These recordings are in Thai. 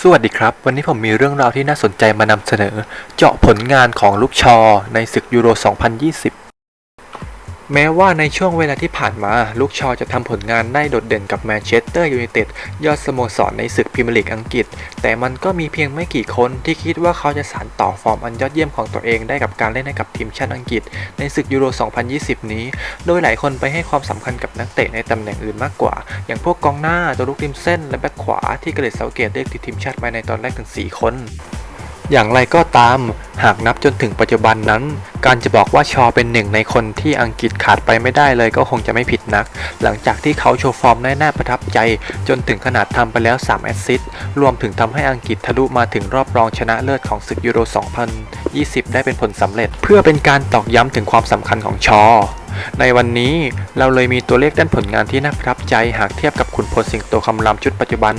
สวัสดีครับ วันนี้ผมมีเรื่องราวที่น่าสนใจมานำเสนอ เจาะผลงานของลูกชอในศึกยูโร 2020 แม้ว่าในช่วงเวลาที่ผ่านมา ลูกชอจะทำผลงานได้โดดเด่นกับแมนเชสเตอร์ยูไนเต็ดยอดสโมสรในศึกพรีเมียร์ลีกอังกฤษ แต่มันก็มีเพียงไม่กี่คนที่คิดว่าเขาจะสานต่อฟอร์มอันยอดเยี่ยมของตัวเองได้กับการเล่นให้กับทีมชาติอังกฤษ ในศึกยูโร 2020 นี้ โดยหลายคนไปให้ความสำคัญกับนักเตะในตำแหน่งอื่นมากกว่า อย่างพวกกองหน้าตัวลูกริมเส้น และแบ็คขวาที่เกเรตเซาเกตเลือกติดทีมชาติมาในตอนแรกถึง 4 คนอย่างไรก็ตาม หากนับจนถึงปัจจุบันนั้น การจะบอกว่าชอเป็นหนึ่งในคนที่อังกฤษขาดไปไม่ได้เลยก็คงจะไม่ผิดนัก หลังจากที่เขาโชว์ฟอร์มได้น่าประทับใจ จนถึงขนาดทำไปแล้ว 3 แอสซิสต์รวมถึงทำให้อังกฤษทะลุมาถึงรอบรองชนะเลิศของศึกยูโร 2020 ได้เป็นผลสำเร็จ เพื่อเป็นการตอกย้ำถึงความสำคัญของชอในวันนี้เราเลยมีตัวเลขด้านผลงานที่น่าประทับใจหากเทียบกับขุนพลสิงโตคำรามชุดปัจจุบัน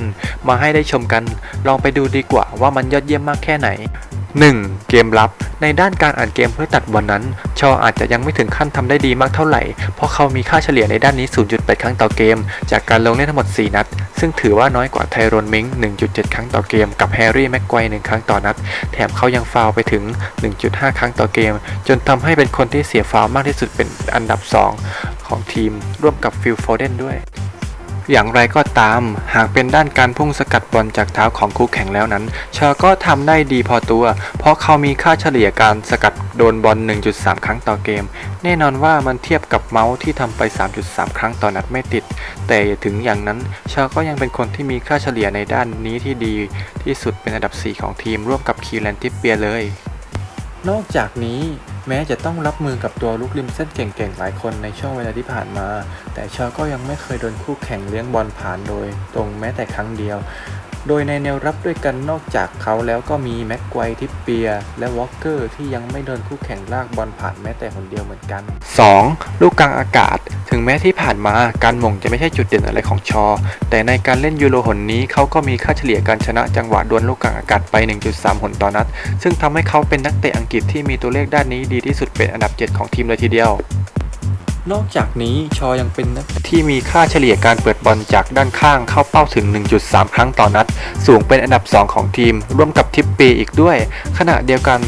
มาให้ได้ชมกัน ลองไปดูดีกว่าว่ามันยอดเยี่ยมมากแค่ไหน 1. เกมรับ ในด้านการอ่านเกมเพื่อตัดบอลนั้น ชออาจจะยังไม่ถึงขั้นทำได้ดีมากเท่าไหร่ เพราะเขามีค่าเฉลี่ยในด้านนี้ 0.8 ครั้งต่อเกม จากการลงเล่นทั้งหมด 4 นัด ซึ่งถือว่าน้อยกว่าไทโรนมิง 1.7 ครั้งต่อเกม กับแฮร์รี่แม็กไกว1ครั้งต่อนัด แถมเขายังฟาวไปถึง 1.5 ครั้งต่อเกม จนทำให้เป็นคนที่เสียฟาวมากที่สุดเป็นอันดับ 2 ของทีมร่วมกับฟิลโฟเดนด้วย อย่างไรก็ตาม หากเป็นด้านการพุ่งสกัดบอลจากเท้าของคู่แข่งแล้วนั้นชอก็ทำได้ดีพอตัว เพราะเขามีค่าเฉลี่ยการสกัดโดนบอล 1.3 ครั้งต่อเกม แน่นอนว่ามันเทียบกับเมาส์ที่ทำไป 3.3 ครั้งต่อนัดไม่ติด แต่ถึงอย่างนั้นชอก็ยังเป็นคนที่มีค่าเฉลี่ยในด้านนี้ที่ดี ที่สุดเป็นอันดับ 4 ของทีมร่วมกับคีแลนทิปเปียเลย นอกจากนี้ แม้จะต้องรับมือกับตัวลูกริมเส้นเก่งๆหลายคนในช่วงเวลาที่ผ่านมา แต่ชอก็ยังไม่เคยโดนคู่แข่งเลี้ยงบอลผ่านโดย ตรงแม้แต่ครั้งเดียว โดยในแนวรับด้วยกันนอกจากเขาแล้วก็มีแม็กไกวทิปเปีย และวอลเกอร์ที่ยังไม่โดนคู่แข่งลากบอลผ่านแม้แต่หนเดียวเหมือนกัน 2. ลูกกลางอากาศ ถึงแม้ที่ผ่านมาการหม่งจะไม่ใช่จุดเด่นอะไรของชอ แต่ในการเล่นยูโรหนนี้เขาก็มีค่าเฉลี่ยการชนะจังหวะดวลลูกกลางอากาศไป 1.3 หนต่อนัด ซึ่งทำให้เขาเป็นนักเตะอังกฤษที่มีตัวเลขด้านนี้ดีที่สุดเป็นอันดับ 7 ของทีมเลยทีเดียว นอกจากนี้ชอยังเป็นนักที่มีค่าเฉลี่ยการเปิดบอลจากด้านข้างเข้าเป้าถึง 1.3 ครั้งต่อนัด สูงเป็นอันดับ 2 ของทีม ร่วมกับทิปปีอีกด้วย ขณะเดียวกัน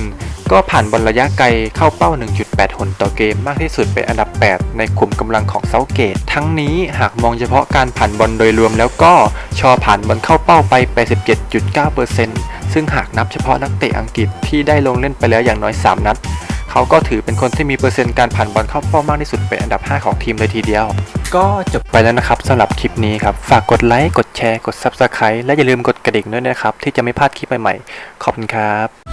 ก็ผ่านบอลระยะไกลเข้าเป้า 1.8 หนต่อเกมมากที่สุดเป็นอันดับ 8 ในกลุ่มกำลังของเซาเกต ทั้งนี้หากมองเฉพาะการผ่านบอลโดยรวมแล้วก็ชอผ่านบอลเข้าเป้าไป 87.9%ซึ่งหากนับเฉพาะนักเตะอังกฤษที่ได้ลงเล่นไปแล้วอย่างน้อย 3 นัด เขาก็ถือเป็นคนที่มีเปอร์เซ็นต์การผ่านบอลเข้าเป้ามากที่สุดเป็นอันดับ 5 ของทีมเลยทีเดียว ก็จบไปแล้วนะครับสำหรับคลิปนี้ครับ ฝากกดไลค์ กดแชร์ กด Subscribe และอย่าลืมกดกระดิ่งด้วยนะครับ ที่จะไม่พลาดคลิปใหม่ๆ ขอบคุณครับ